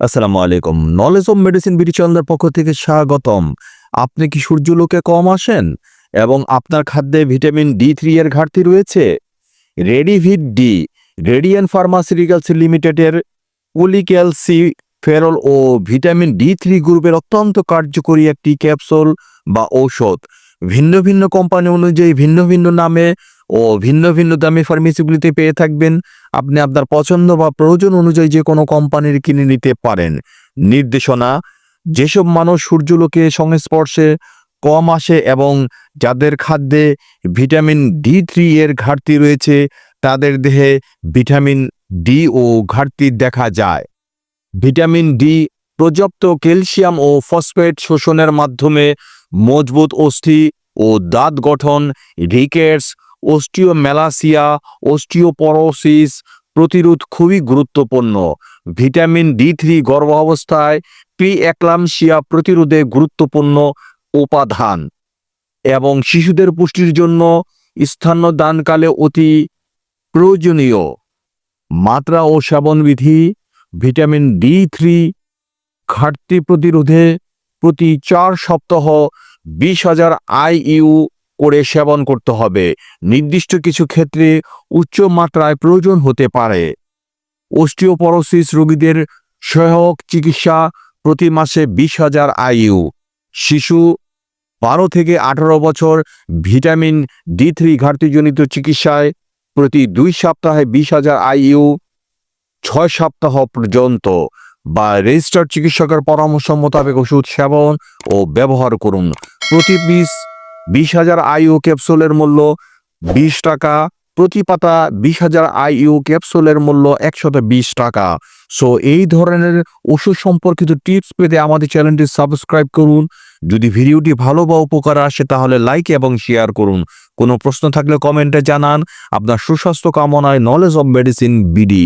আসসালামু আলাইকুম। Knowledge of medicine BD চ্যানেলের পক্ষ থেকে স্বাগতম। আপনি কি সূর্যলোকে কম আসেন? এবং আপনার খাদ্যে ভিটামিন ডি থ্রি এর ঘাটতি রয়েছে? রেডিভিট ডি রেডিয়ান ফার্মাসিউটিক্যালস লিমিটেডের পুলিক্যালসি ফেরল ও ভিটামিন ডি থ্রি গ্রুপের অত্যন্ত কার্যকরী একটি ক্যাপসুল বা ঔষধ। ভিন্ন ভিন্ন কোম্পানি অনুযায়ী ভিন্ন ভিন্ন নামে ও ভিন্ন ভিন্ন দামে ফার্মেসিগুলিতে পেয়ে থাকবেন। আপনি আপনার পছন্দ বা প্রয়োজন অনুযায়ী যে কোনো কোম্পানির কিনে নিতে পারেন। নির্দেশনা, যেসব মানুষ সূর্যলোকে সংস্পর্শে কম আসে এবং যাদের খাদ্যে ভিটামিন ডি থ্রি এর ঘাটতি রয়েছে, তাদের দেহে ভিটামিন ডি ও ঘাটতি দেখা যায়। ভিটামিন ডি পর্যাপ্ত ক্যালসিয়াম ও ফসফেট শোষণের মাধ্যমে মজবুত অস্থি ও দাঁত গঠন, রিকেটস অস্টিওমেলাসিয়া অস্টিওপরোসিস প্রতিরোধ খুবই গুরুত্বপূর্ণ। ভিটামিন ডি থ্রি গর্ভাবস্থায় প্রি অ্যাক্লামসিয়া প্রতিরোধে গুরুত্বপূর্ণ উপাদান এবং শিশুদের পুষ্টির জন্য স্তন্যদানকালে অতি প্রয়োজনীয়। মাত্রা ও সেবনবিধি, ভিটামিন ডি থ্রি ঘাটতি প্রতিরোধে প্রতি চার সপ্তাহ বিশ হাজার আইইউ করে সেবন করতে হবে। নির্দিষ্ট কিছু ক্ষেত্রে উচ্চ মাত্রায় প্রয়োজন হতে পারে। অস্টিওপরোসিস রোগীদের সহায়ক চিকিৎসা প্রতি মাসে বিশ হাজার আইইউ। শিশু বারো থেকে আঠারো বছর ভিটামিন ডি থ্রি ঘাটতিজনিত চিকিৎসায় প্রতি দুই সপ্তাহে বিশ হাজার আইইউ ছয় সপ্তাহ পর্যন্ত বা রেজিস্টার্ড চিকিৎসকের পরামর্শ মোতাবেক ওষুধ সেবন ও ব্যবহার করুন। প্রতি পিস বিশ হাজার আইইউ ক্যাপসুলের মূল্য বিশ টাকা, প্রতি পাতা বিশ হাজার আইইউ ক্যাপসুলের মূল্য একশত বিশ টাকা। সো এই ধরনের ওষুধ সম্পর্কিত টিপস পেতে আমাদের চ্যানেলটি সাবস্ক্রাইব করুন। যদি ভিডিওটি ভালো বা উপকার আসে, তাহলে লাইক এবং শেয়ার করুন। কোনো প্রশ্ন থাকলে কমেন্টে জানান। আপনার সুস্বাস্থ্য কামনায় নলেজ অব মেডিসিন বিডি